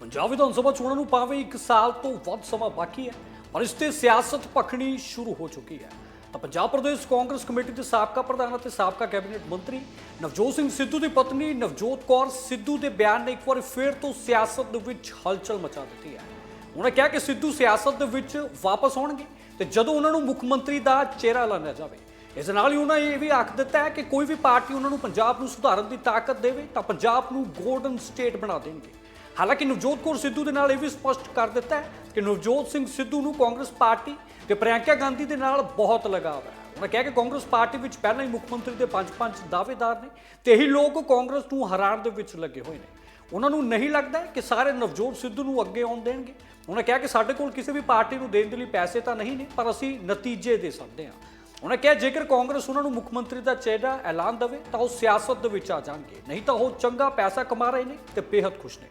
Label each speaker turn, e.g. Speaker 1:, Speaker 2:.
Speaker 1: ਪੰਜਾਬ ਵਿਧਾਨ ਸਭਾ ਚੋਣਾਂ ਨੂੰ ਪਾਵੇ 1 ਸਾਲ ਤੋਂ ਵੱਧ ਸਮਾਂ ਬਾਕੀ ਹੈ ਪਰ ਇਸ ਤੇ ਸਿਆਸਤ ਭਖਣੀ ਸ਼ੁਰੂ ਹੋ ਚੁੱਕੀ ਹੈ। ਤਾਂ ਪੰਜਾਬ ਪ੍ਰਦੇਸ਼ ਕਾਂਗਰਸ ਕਮੇਟੀ ਦੇ ਸਾਬਕਾ ਪ੍ਰਧਾਨ ਅਤੇ ਸਾਬਕਾ ਕੈਬਨਿਟ ਮੰਤਰੀ ਨਵਜੋਤ ਸਿੰਘ ਸਿੱਧੂ ਦੀ ਪਤਨੀ ਨਵਜੋਤ ਕੌਰ ਸਿੱਧੂ ਦੇ ਬਿਆਨ ਨੇ ਇੱਕ ਵਾਰ ਫਿਰ ਤੋਂ ਸਿਆਸਤ ਦੇ ਵਿੱਚ ਹਲਚਲ ਮਚਾ ਦਿੱਤੀ ਹੈ। ਉਹਨਾਂ ਕਿਹਾ ਕਿ ਸਿੱਧੂ ਸਿਆਸਤ ਦੇ ਵਿੱਚ ਵਾਪਸ ਆਉਣਗੇ ਤੇ ਜਦੋਂ ਉਹਨਾਂ ਨੂੰ ਮੁੱਖ ਮੰਤਰੀ ਦਾ ਚਿਹਰਾ ਐਲਾਨਿਆ ਜਾਵੇ, ਇਸ ਨਾਲ ਹੀ ਉਹਨਾਂ ਇਹ ਵੀ ਆਖ ਦਿੱਤਾ ਹੈ ਕਿ ਕੋਈ ਵੀ ਪਾਰਟੀ ਉਹਨਾਂ ਨੂੰ ਪੰਜਾਬ ਨੂੰ ਸੁਧਾਰਨ ਦੀ ਤਾਕਤ ਦੇਵੇ ਤਾਂ ਪੰਜਾਬ ਨੂੰ ਗੋਲਡਨ ਸਟੇਟ ਬਣਾ ਦੇਣਗੇ। ਹਾਲਾਂਕਿ ਨਵਜੋਤ ਕੌਰ ਸਿੱਧੂ ਦੇ ਨਾਲ ਇਹ ਵੀ ਸਪਸ਼ਟ ਕਰ ਦਿੱਤਾ ਹੈ ਕਿ ਨਵਜੋਤ ਸਿੰਘ ਸਿੱਧੂ ਨੂੰ ਕਾਂਗਰਸ ਪਾਰਟੀ ਤੇ ਪ੍ਰਿਯੰਕਾ ਗਾਂਧੀ ਦੇ ਨਾਲ ਬਹੁਤ ਲਗਾਵ ਹੈ। ਉਹਨਾਂ ਕਿਹਾ ਕਿ ਕਾਂਗਰਸ ਪਾਰਟੀ ਵਿੱਚ ਪਹਿਲਾਂ ਹੀ ਮੁੱਖ ਮੰਤਰੀ ਦੇ ਪੰਜ ਪੰਜ ਦਾਅਵੇਦਾਰ ਨੇ ਤੇ ਇਹੀ ਲੋਕ ਕਾਂਗਰਸ ਨੂੰ ਹਰਾਉਣ ਦੇ ਵਿੱਚ ਲੱਗੇ ਹੋਏ ਨੇ। ਉਹਨਾਂ ਨੂੰ ਨਹੀਂ ਲੱਗਦਾ ਕਿ ਸਾਰੇ ਨਵਜੋਤ ਸਿੱਧੂ ਨੂੰ ਅੱਗੇ ਆਉਣ ਦੇਣਗੇ। ਉਹਨਾਂ ਕਿਹਾ ਕਿ ਸਾਡੇ ਕੋਲ ਕਿਸੇ ਵੀ ਪਾਰਟੀ ਨੂੰ ਦੇਣ ਦੇ ਲਈ ਪੈਸੇ ਤਾਂ ਨਹੀਂ ਨੇ, ਪਰ ਅਸੀਂ ਨਤੀਜੇ ਦੇ ਸਕਦੇ ਹਾਂ। ਉਹਨਾਂ ਕਿਹਾ, ਜੇਕਰ ਕਾਂਗਰਸ ਉਹਨਾਂ ਨੂੰ ਮੁੱਖ ਮੰਤਰੀ ਦਾ ਚਿਹਰਾ ਐਲਾਨ ਦੇਵੇ, ਤਾਂ ਉਹ ਸਿਆਸਤ ਦੇ ਵਿੱਚ ਆ ਜਾਣਗੇ। ਨਹੀਂ ਤਾਂ ਉਹ ਚੰਗਾ ਪੈਸਾ ਕਮਾ ਰਹੇ ਨੇ ਤੇ ਬੇहद ਖੁਸ਼ ਨੇ।